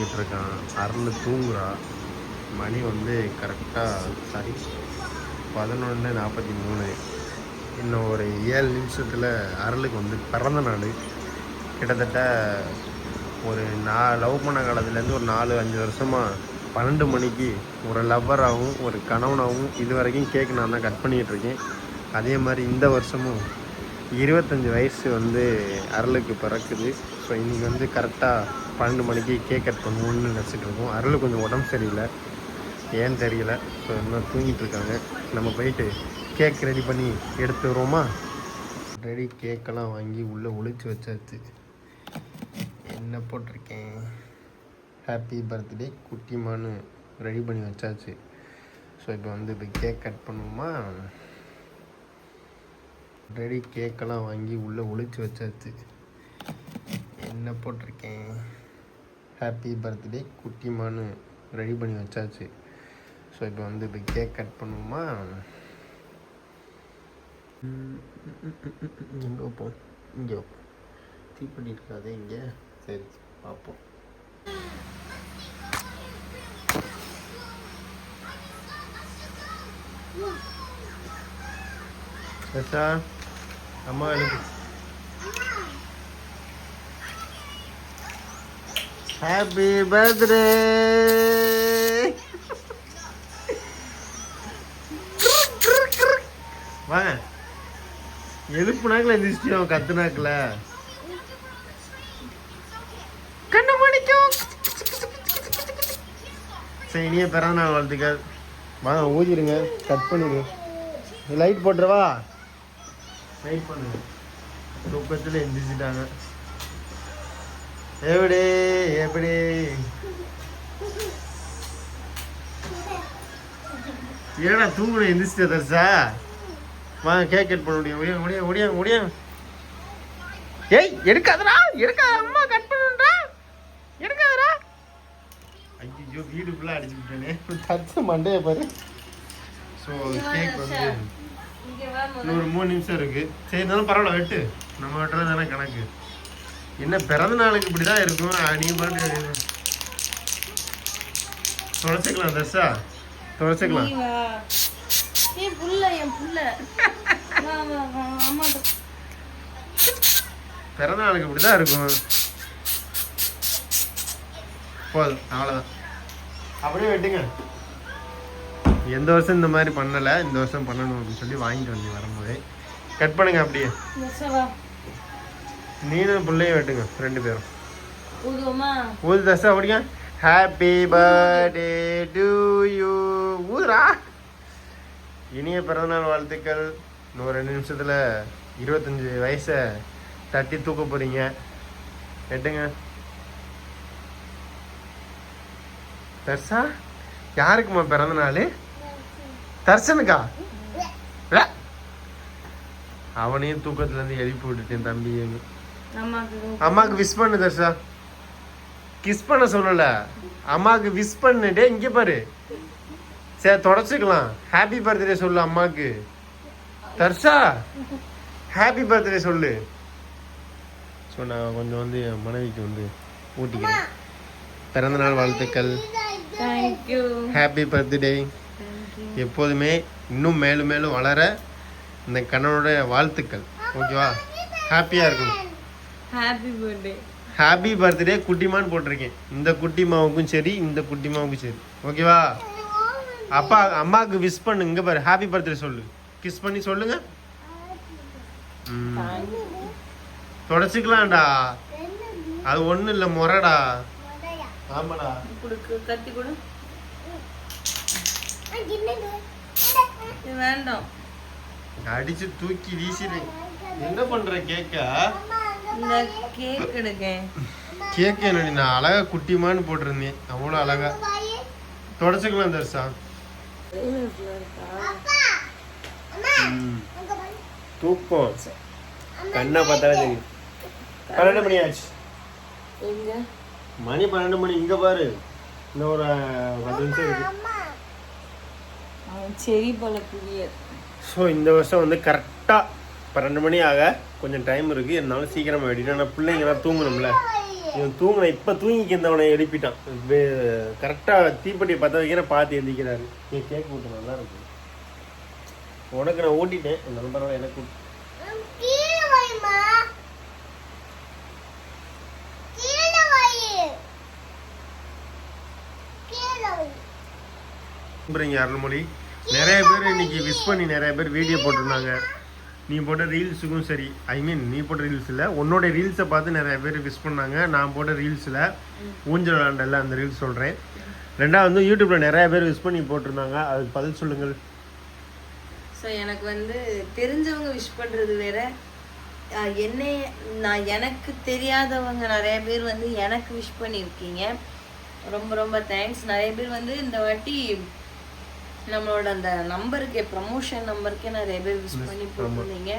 கட்டிட்டு இருக்கான் அருள் தூங்குறா. மணி வந்து கரெக்டாக சாரி. பதினொன்று நாற்பத்தி மூணு. இன்னும் ஒரு ஏழு நிமிஷத்தில் அருளுக்கு வந்து பிறந்த நாள். கிட்டத்தட்ட ஒரு நான் லவ் பண்ண காலத்துலேருந்து ஒரு நாலு அஞ்சு வருஷமாக பன்னெண்டு மணிக்கு ஒரு லவ்வராகவும் ஒரு கணவனாகவும் இது வரைக்கும் கேக் நான் தான் கட் பண்ணிகிட்டு இருக்கேன் அதே மாதிரி இந்த வருஷமும் இருபத்தஞ்சி வயசு வந்து அருளுக்கு பிறக்குது. ஸோ இன்றைக்கி வந்து கரெக்டாக பன்னெண்டு மணிக்கு கேக் கட் பண்ணுவோம்னு நினச்சிட்டு இருக்கோம். அருள் கொஞ்சம் உடம்பு சரியில்லை. ஏன்னு தெரியல? ஸோ இன்னும் தூங்கிட்டு இருக்காங்க. நம்ம போயிட்டு கேக் ரெடி பண்ணி எடுத்து வருவோமா ரெடி கேக்கெல்லாம் வாங்கி உள்ளே ஒழிச்சு வச்சாச்சு. என்ன போட்டிருக்கேன். ஹாப்பி பர்த்டே குட்டிமான்னு ரெடி பண்ணி வச்சாச்சு. ஸோ இப்போ வந்து இப்போ கேக் கட் பண்ணுவோமா? ரெடி கேக்கெல்லாம் வாங்கி உள்ளே ஒழிச்சு வச்சாச்சு. என்ன போட்டிருக்கேன். ஹாப்பி பர்த்டே குட்டிமான்னு ரெடி பண்ணி வச்சாச்சு. ஸோ இப்போ வந்து இப்போ கேக் கட் பண்ணுவோமா? எங்கே வைப்போம். இங்கே வைப்போம். தீப்பெட்டி இருக்காதே இங்கே. சரி பார்ப்போம். அம்மா எனக்கு ஹாப்பி பர்த்டே வாங்க எழுப்புனாக்கல எந்திரிச்சிட்டு அவன் கத்துனாக்கல கண்ணு மணிக்கும் சரி இனிய பிறந்த நாள் வாழ்த்துக்கள். வாங்க ஊதிடுங்க. கட் பண்ணிடு. லைட் போட்டுருவா லைட் பண்ணுங்க தூக்கத்தில் எந்திரிச்சிட்டாங்க. எப்படி எப்படி ஏடா தூங்குன எந்திரிச்சிட்ட தர்சா வாங்க கேக் கட் பண்ண முடியும். முடியும் முடியும் முடியும் முடியும் ஏய் எடுக்காதடா. எடுக்காத அம்மா கட் பண்ணுடா எடுக்காதடா. ஐயோ வீடு ஃபுல்லாக அடிச்சு விட்டேனே. தச்சு மண்டைய பாரு. ஸோ கேக் வந்து இன்னும் ஒரு மூணு நிமிஷம் இருக்கு. சரி இருந்தாலும் பரவாயில்ல வெட்டு. நம்ம வெட்டுறது தானே கணக்கு. என்ன பிறந்த நாளுக்கு இப்படி தான் இருக்கும்? ஆ, நீ பாட்டு தொலைச்சிக்கலாம் தர்ஷா தொலைச்சிக்கலாம். பிறந்த நாளுக்கு இப்படி தான் இருக்கும். போதும் அவ்வளோதான் அப்படியே வெட்டுங்க. எந்த வருஷம் இந்த மாதிரி பண்ணலை இந்த வருஷம் பண்ணணும் அப்படின்னு சொல்லி வாங்கிட்டு வந்து வரும்போது. கட் பண்ணுங்க அப்படியே. நீனும் பிள்ளையும் வெட்டுங்க ரெண்டு பேரும்? ஊது தசா அப்படிங்க ஹாப்பி பர்த்டே டு யூ ஊதுரா இனிய பிறந்தநாள் வாழ்த்துக்கள். இன்னும் ரெண்டு நிமிஷத்தில் இருபத்தஞ்சி வயசை தட்டி தூக்க போகிறீங்க எட்டுங்க தர்ஷா யாருக்குமா பிறந்த நாள் தர்ஷனுக்கா? வே. அவனையும் தூக்கத்துலேருந்து எழுப்பி விட்டுட்டேன் தம்பியும் அம்மாக்கு விஷ் பண்ணு தர்ஷா. கிஸ் பண்ண சொல்லல. அம்மாக்கு விஷ் பண்ணுடே இங்க பாரு. சரி தொடச்சிக்கலாம். ஹாப்பி பர்த்டே சொல்லு அம்மாக்கு. தர்ஷா ஹாப்பி பர்த்டே சொல்லு. ஸோ நான் கொஞ்சம் வந்து என் மனைவிக்கு வந்து ஊட்டிக்கிறேன். பிறந்த நாள் வாழ்த்துக்கள். ஹாப்பி பர்த்டே எப்போதுமே இன்னும் மேலும் மேலும் வளர இந்த கண்ணனோட வாழ்த்துக்கள். ஓகேவா ஹாப்பியாக இருக்கணும். ஹாப்பி பர்த்டே ஹாப்பி பர்த்டே குட்டிமான்னு போட்டிருக்கேன். இந்த குட்டிமாவுக்கும் சரி இந்த குட்டிமாவுக்கும் சரி. ஓகேவா அப்பா அம்மாவுக்கு விஷ் பண்ணு. இங்க பாரு ஹாப்பி பர்த்டே சொல்லு. கிஸ் பண்ணி சொல்லுங்க. தொடச்சிக்கலாம்டா. அது ஒண்ணும் இல்ல முறைடா. ஆமாடா. கத்தி கொடு. வேண்டாம். அடிச்சு தூக்கி வீசிடு. என்ன பண்ற கேக்கா? இந்த கேக் எடுக்கேன் கேக் என்னடி நான் அழகா குட்டிமான்னு போட்டிருந்தேன். அவ்வளோ அழகா. தொடச்சிக்கலாம் தர்ஷா. தூக்கம் கண்ணை பார்த்தாலே தெரியும். பன்னெண்டு மணி ஆச்சு. மணி பன்னெண்டு மணி. இங்க பாரு. இன்னும் ஒரு பத்து நிமிஷம் இருக்கு. செடி போல புரிய ஸோ இந்த வருஷம் வந்து கரெக்டாக பன்னெண்டு மணி ஆக கொஞ்சம் டைம் இருக்குது இருந்தாலும் சீக்கிரமாக வெட்டிட்டு ஆனால் பிள்ளைங்களாம் தூங்கணும்ல. இவன் தூங்கின இப்போ தூங்கிக்கிந்தவனை எழுப்பிட்டான். கரெக்டாக தீப்பெட்டி பற்ற வைக்கிற பார்த்து எழுதிக்கிறாரு. நீ கேக் விட்டு நல்லா இருக்கு. உனக்கு நான் ஓட்டிட்டேன் என் நண்பரோட எனக்கு அருள்மொழி. நிறைய பேர் இன்னைக்கு விஷ் பண்ணி நிறைய பேர் வீடியோ போட்டிருந்தாங்க. நீ போட்ட ரீல்ஸுக்கும் சரி ஐ மீன் நீ போட்ட ரீல்ஸில் உன்னோட ரீல்ஸை பார்த்து நிறைய பேர் விஷ் பண்ணாங்க. நான் போட்ட ரீல்ஸில் ஊஞ்சல் விளாண்டல அந்த ரீல்ஸ் சொல்கிறேன் ரெண்டாவது வந்து யூடியூப்பில் நிறைய பேர் விஷ் பண்ணி போட்டிருந்தாங்க. அதுக்கு பதில் சொல்லுங்கள். ஸோ எனக்கு வந்து தெரிஞ்சவங்க விஷ் பண்ணுறது வேற. என்னை நான் எனக்கு தெரியாதவங்க நிறைய பேர் வந்து எனக்கு விஷ் பண்ணியிருக்கீங்க. ரொம்ப ரொம்ப தேங்க்ஸ் நிறைய பேர் வந்து இந்த வாட்டி நம்மளோட அந்த நம்பருக்கு ப்ரமோஷன் நம்பருக்கே நிறைய பேர் விஷ் பண்ணி போட்டிருந்தீங்க.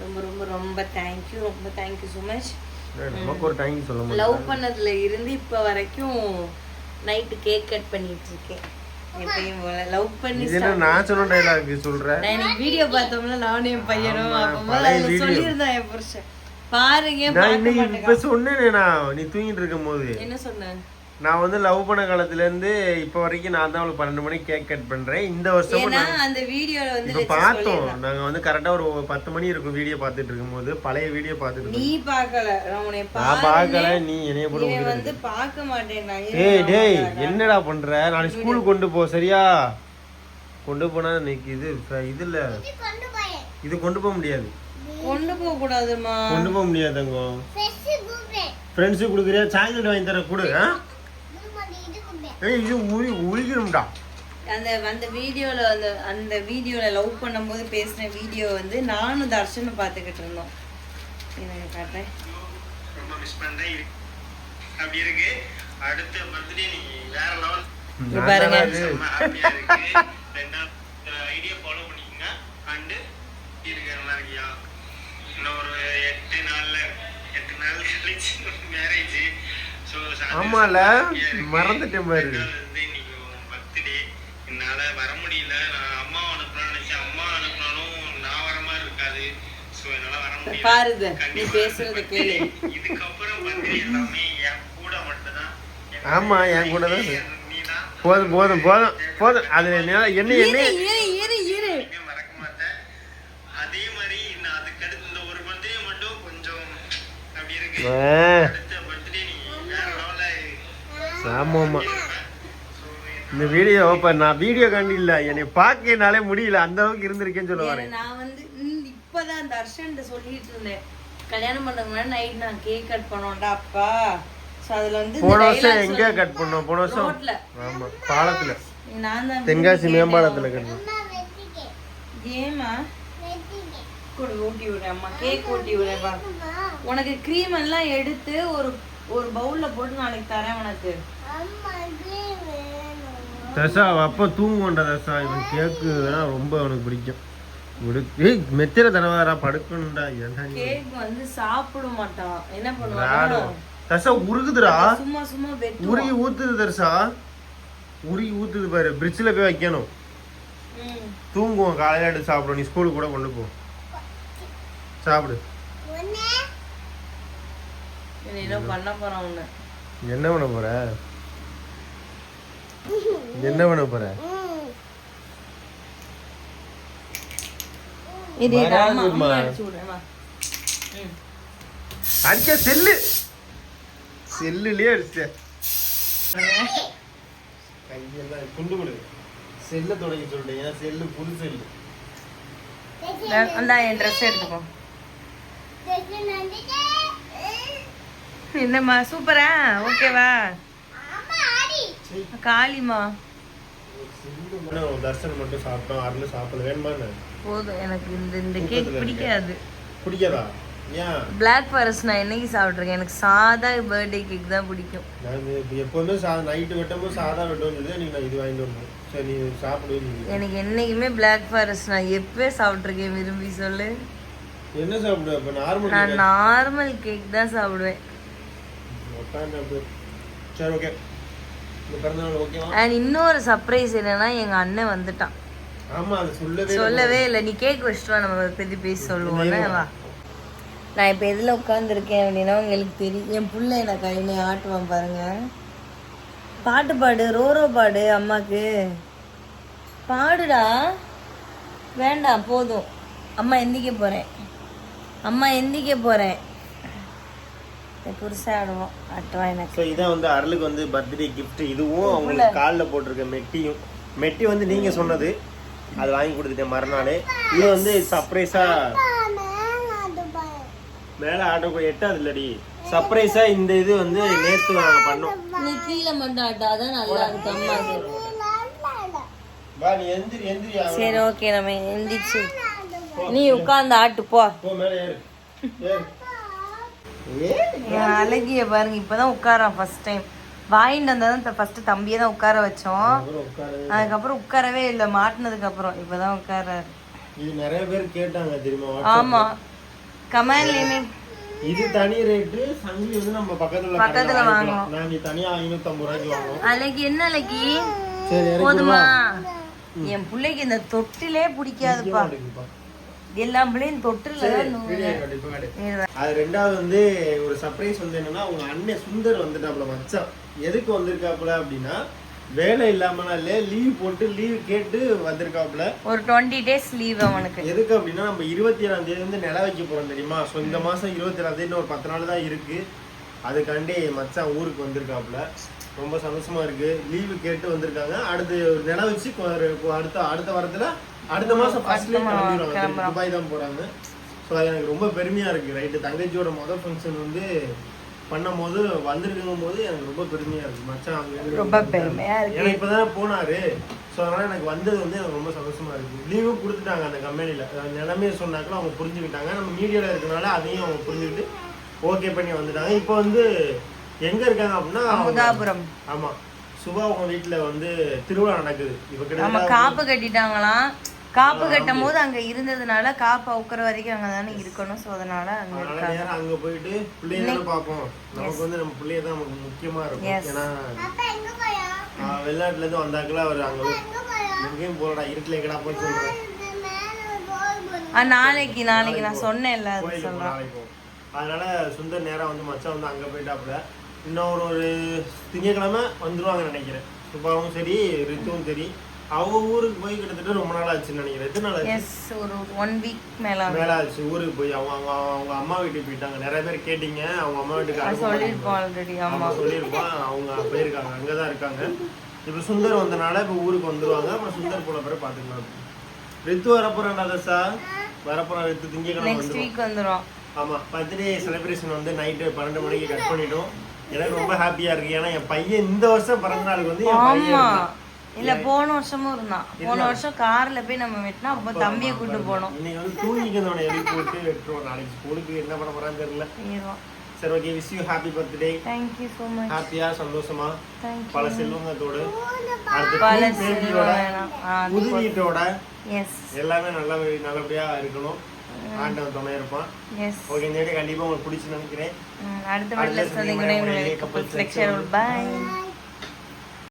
ரொம்ப ரொம்ப ரொம்ப தேங்க்யூ ரொம்ப தேங்க்யூ ஸோ மச் நமக்கு ஒரு டைம் சொல்ல லவ் பண்ணதுல இருந்து இப்போ வரைக்கும் நைட்டு கேக் கட் பண்ணிட்டு இருக்கேன் எப்பயும் போல லவ் பண்ணி நான் சொன்ன டைலாக் சொல்கிறேன் நான் இன்னைக்கு வீடியோ பார்த்தோம்ல நானும் என் பையனும் ஆமா, அப்போ பழைய அதுல. சொல்லியிருந்தான் என் புருஷன். பாருங்க நான் இன்னைக்கு இப்போ சொன்னேனே நான் நீ தூங்கிட்டு இருக்கும் போது என்ன சொன்னேன் நான் வந்து லவ் பண்ண காலத்துல இருந்து இப்போ வரைக்கும் நான் தான் அவளுக்கு பன்னெண்டு மணிக்கு கேக் கட் பண்றேன். இந்த வருஷமும் நான் அந்த வீடியோல வந்து இப்போ பார்த்தோம். சொல்லியிருந்தான். நாங்க வந்து கரெக்டா ஒரு பத்து மணி இருக்கும் வீடியோ பார்த்துட்டு இருக்கும்போது. பழைய வீடியோ பார்த்துட்டு நீ பார்க்கல. நான் நான் பார்க்கல நீ என்னைய போட இவன் முடியாது வந்து பார்க்க மாட்டேன். நான் டேய் என்னடா பண்ற? நாளைக்கு ஸ்கூலுக்கு கொண்டு போ சரியா? கொண்டு போனா இன்னைக்கு இது இது இல்ல. கொண்டு போய். இது கொண்டு போக முடியாது. கொண்டு போக கூடாதுமா கொண்டு போக முடியாது தங்கம். ஃப்ரெண்ட்ஸுக்கு கொடுக்குறியா? சாக்லேட் வாங்கி தர கொடு ஏய் இது உரி உரிக்கணும்டா. அந்த அந்த வீடியோல அந்த அந்த வீடியோல லவ் பண்ணும்போது பேசின வீடியோ வந்து நானும் தர்ஷனும் பார்த்துக்கிட்டு இருந்தோம். எனக்கு காட்டுறேன். ரொம்ப மிஸ் பண்றேன். அப்படி இருக்கு. அடுத்த பர்த்டே நீ வேற லெவல் பாருங்க. ஐடியா ஃபாலோ பண்ணிக்கங்க. அண்ட் இருக்கு நல்லா இருக்கியா? இன்னும் ஒரு எட்டு நாள்ல எட்டு நாள் கழிச்சு மேரேஜ் ஆமால, மறந்துட்டேன் பாரு. வந்து இன்னைக்கு பர்த்டே என்னால வர முடியல. நான் அம்மா அனுப்பலாம்னு நினைச்சேன் அம்மா அனுப்பினாலும் நான் வர மாதிரி இருக்காது. ஸோ என்னால வர முடியல. பாருது நீ கண்டிப்பா. பேசுறத கேளு. இதுக்கப்புறம் எல்லாமே என் கூட மட்டும்தான். ஆமா, என் கூட தான். போதும் போதும் போதும் போதும். அது என்ன என்ன மறக்க மாட்டேன். அதே மாதிரி நான் அதுக்கு அடுத்து இந்த ஒரு பர்த்டே மட்டும் கொஞ்சம் அப்படி இருக்கு ஆ, அடுத்த பர்த்டே நீ வேற லெவல்ல ஆமா ஆமா. இந்த வீடியோ இப்ப நான் வீடியோ கண்டு இல்ல என்னை பார்க்கனாலே முடியல. அந்த அளவுக்கு இருந்திருக்கேன்னு சொல்ல ஏன்னா வரேன். நான் வந்து இப்பதான் தர்ஷன் சொல்லிட்டு இருந்தேன். கல்யாணம் முன்னாடி நைட் நான் கேக் கட் பண்ணோம்டா அப்பா. சோ அதுல வந்து போன வருஷம் எங்க கட் பண்ணோம்? போன வருஷம்? ரோட்ல. ஆமா பாலத்துல. நான் தான் தென்காசி மேம்பாலத்துல அம்மா வெட்டிக்கே. ஏமா கூட ஊட்டி விடுறேன் அம்மா. கேக் ஊட்டி விடுறேன் உனக்கு க்ரீம் எல்லாம் எடுத்து ஒரு ஒரு பவுல்ல போட்டு நாளைக்கு தரேன் உனக்கு. தசா அப்பா தூங்குவோண்டா தசா. இவன் கேக்குனா ரொம்ப அவனுக்கு பிடிக்கும். ஏய் மெத்திர தடவாரா படுக்கணும்டா. ஏன்டா? கேக் வந்து சாப்பிட மாட்டான். என்ன. பண்ணுவான் தசா உருகுதுடா. சும்மா சும்மா உருகி ஊத்துது தர்சா உருகி ஊத்துது பாரு. பிரிட்ஜில் போய் வைக்கணும். தூங்குவோம் காலையில எடுத்து சாப்பிடும் நீ ஸ்கூலுக்கு கூட கொண்டு போ. சாப்பிடு. பண்ண போறான் உன்னை. என்ன பண்ண போற? என்ன பண்ண போற? இது அடிச்சு செல்லு. செல்லுலயே அடிச்ச. கையெல்லாம் துண்டு கொடு. செல்ல தொடங்கி சொல்லிட்டேன். ஏன் செல்லு புது செல்லு. நான் இந்தா என் ட்ரெஸ் எடுத்துக்கோ. என்னம்மா சூப்பரா? ஓகேவா? காளிமா தர்ஷன் மட்டும் சாப்பிட்டோம் அருள் சாப்பிடல. வேணுமா? போதும் எனக்கு இந்த இந்த கேக் பிடிக்காது. பிடிக்காதா? பிளாக் ஃபாரஸ்ட் நான் என்னைக்கு சாப்பிட்ருக்கேன் எனக்கு சாதா பர்த்டே கேக் தான் பிடிக்கும். எப்பவுமே சா நைட்டு வெட்டும்போது சாதா நான் இது வாங்கிட்டு வந்தேன். சரி நீ சாப்பிடு நீ எனக்கு என்னைக்குமே பிளாக் ஃபாரஸ்ட் நான் எப்பவே சாப்பிட்ருக்கேன் விரும்பி சொல்லு. என்ன சாப்பிடு அப்ப நார்மல் நான் நார்மல் கேக் தான் சாப்பிடுவேன். சரி ஓகே அண்ட் இன்னொரு சர்ப்ரைஸ் என்னன்னா எங்க அண்ணன் வந்துட்டான். ஆமா அது சொல்லவே இல்லை. சொல்லவே இல்லை. நீ கேக் வச்சுட்டு நம்ம பத்தி பேசி சொல்லுவோம்ல வா நான் இப்போ எதில் உட்காந்துருக்கேன் அப்படின்னா உங்களுக்கு தெரியும் என் புள்ள எனக்கு கையில ஆட்டுவான் பாருங்க. பாட்டு பாடு ரோரோ பாடு அம்மாக்கு. பாடுடா. வேண்டாம் போதும். அம்மா எந்திக்க போகிறேன் அம்மா எந்திக்க போகிறேன் புதுசாக ஆடுவோம் ஆட்டுவான் எனக்கு. ஸோ இதான் வந்து அருளுக்கு வந்து பர்த்டே gift. இதுவும் அவங்களுக்கு காலில் போட்டிருக்க மெட்டியும். மெட்டி வந்து நீங்க சொன்னது. அது வாங்கி கொடுத்துட்டேன் மறுநாள். இது வந்து சர்ப்ரைஸா அது பாரு மேலே ஆட்டோ எட்டாது இல்லடி சர்ப்ரைஸா இந்த இது வந்து நேற்று நாங்கள் பண்ணோம். நீ கீழே மட்டும் ஆட்டாதான் நல்லா இருக்கு சரி ஓகே நம்ம எந்திரிச்சு. நீ உட்காந்து ஆட்டு போ போ மேலே ஏறு ஏறு ஏ என் அழகிய பாருங்க இப்பதான் உட்காரான் ஃபர்ஸ்ட் டைம் வாங்கிட்டு வந்ததான் ஃபர்ஸ்ட் தம்பியை தான் உட்கார வச்சோம். அதுக்கப்புறம் உட்காரவே இல்லை. மாட்டினதுக்கு அப்புறம். இப்பதான் உட்காராரு. இது நிறைய பேர் கேட்டாங்க தெரியுமா ஆமா. கமெண்ட்லயுமே இது தனி ரேட்டு சங்கிலி வந்து நம்ம பக்கத்துல பக்கத்துல வாங்குவோம். நாங்க தனியா ஐநூத்தம்பது ரூபாய்க்கு வாங்குவோம் அழகி என்ன அழகி? போதுமா? என் பிள்ளைக்கு இந்த தொட்டிலே பிடிக்காதுப்பா. விடுப்பா. எல்லா பிள்ளையும் தொட்டில அது ரெண்டாவது வந்து ஒரு சர்ப்ரைஸ் வந்து என்னன்னா உங்க அண்ணன் சுந்தர் வந்துட்டாப்ல மச்சான். எதுக்கு வந்திருக்காப்புல அப்படின்னா வேலை இல்லாமனாலே லீவ் போட்டு லீவ் கேட்டு வந்திருக்காப்புல. ஒரு டுவெண்ட்டி டேஸ் லீவ் அவனுக்கு. எதுக்கு அப்படின்னா நம்ம இருபத்தி ஏழாம் தேதி வந்து நில வைக்க போறோம் தெரியுமா? ஸோ இந்த மாசம் இருபத்தி ஏழாம் தேதி ஒரு பத்து நாள் தான் இருக்கு. அதுக்காண்டி மச்சான் ஊருக்கு வந்திருக்காப்புல. ரொம்ப சந்தோஷமா இருக்கு. லீவு கேட்டு வந்திருக்காங்க. அடுத்து நில வச்சு அடுத்த அடுத்த வாரத்துல அடுத்த மாசம் ஃபர்ஸ்ட்ல கிளம்பிடுவாங்க துபாய் தான் போறாங்க. ஸோ அது எனக்கு ரொம்ப பெருமையா இருக்கு. ரைட்டு தங்கச்சியோட மொதல் ஃபங்க்ஷன் வந்து பண்ணும் போது வந்திருக்கும் போது எனக்கு ரொம்ப பெருமையா இருக்கு. மச்சான் ரொம்ப பெருமையா இருக்கு. ஏன்னா இப்பதானே போனாரு. ஸோ அதனால எனக்கு வந்தது வந்து எனக்கு ரொம்ப சந்தோஷமா இருக்கு. லீவும் கொடுத்துட்டாங்க அந்த கம்பெனில நிலைமையை சொன்னாக்கள் அவங்க புரிஞ்சுக்கிட்டாங்க. நம்ம மீடியால இருக்கனால அதையும் அவங்க புரிஞ்சுக்கிட்டு ஓகே பண்ணி வந்துட்டாங்க. இப்போ வந்து எங்க இருக்காங்க அப்படின்னா அமுதாபுரம். ஆமா. சுபா உங்க வீட்டுல வந்து திருவிழா நடக்குது. இப்ப காப்பு கட்டிட்டாங்களாம். காப்பு கட்டும் போது அங்க இருந்ததுனால காப்பு அவுக்குற வரைக்கும் அங்க தானே இருக்கணும். ஸோ அதனால அங்க இருக்காங்க. நேரம் அங்க போயிட்டு பிள்ளைய தானே பார்ப்போம். நமக்கு வந்து நம்ம பிள்ளைய தான் நமக்கு முக்கியமா இருக்கும். ஏன்னா வெளிநாட்டுல இருந்து வந்தாக்கல அவர் அங்க எங்கேயும் போறடா இருட்டுல எங்கடா போய் சொல்றேன் நாளைக்கு நாளைக்கு நான் சொன்னேன்ல அது சொல்றேன். அதனால சுந்தர் நேரா வந்து மச்சான் வந்து அங்க போயிட்டாப்புல. இன்னும் ஒரு ஒரு திங்கக்கிழமை வந்துருவாங்கன்னு நினைக்கிறேன். சுப்பாவும் சரி ரித்துவும் சரி. அவங்க ஊருக்கு போய் கிட்டத்தட்ட ரொம்ப நாள் ஆச்சுன்னு நினைக்கிறேன். எத்தனை நாள் ஆச்சு? ஒரு ஒன் வீக் மேல. மேல ஆச்சு ஊருக்கு போய் அவங்க அவங்க அவங்க அம்மா வீட்டுக்கு போயிட்டாங்க. நிறைய பேர் கேட்டீங்க அவங்க அம்மா வீட்டுக்கு சொல்லியிருப்போம் ஆல்ரெடி ஆமா சொல்லியிருப்போம். அவங்க போயிருக்காங்க அங்கதான் இருக்காங்க. இப்ப சுந்தர் வந்தனால இப்ப ஊருக்கு வந்துருவாங்க. அப்புறம் சுந்தர் போன பிறகு பாத்துக்கலாம். ரித்து வரப்போறான்டா தசா. வரப்போறான் ரித்து திங்கக்கிழமை நெக்ஸ்ட் வீக் வந்துரும். ஆமா பர்த்டே செலிப்ரேஷன் வந்து நைட்டு பன்னெண்டு மணிக்கு கட் பண்ணிட்டோம். எனக்கு ரொம்ப ஹாப்பியா இருக்கு. ஏன்னா என் பையன் இந்த வருஷம் பிறந்த நாளுக்கு வந்து என் பையன். இல்ல போன வருஷமும் இருந்தான். போன வருஷம் கார்ல போய் நம்ம வெட்டினா அப்போ தம்பியை கூட்டு போனோம். இன்னைக்கு வந்து தூங்கிக்கிறவனை எழுப்பி போட்டு வெட்டுருவோம். நாளைக்கு ஸ்கூலுக்கு என்ன பண்ண போறான்னு தெரியல. சரி okay wish you happy birthday thank you so much ஹாப்பியா சந்தோஷமா. பல செல்வங்களோடு அடுத்து பல வீட்டோட எஸ் எல்லாமே நல்ல நல்லபடியா இருக்கணும். ஆண்டவன் துணை இருப்பான். எஸ் ஓகே இந்த வீடியோ கண்டிப்பா உங்களுக்கு பிடிச்சு நினைக்கிறேன். அடுத்த வீட்டில் சந்திக்கிறேன் உங்களுக்கு கப்பல் ஃபிளெக்ஷன் பாய்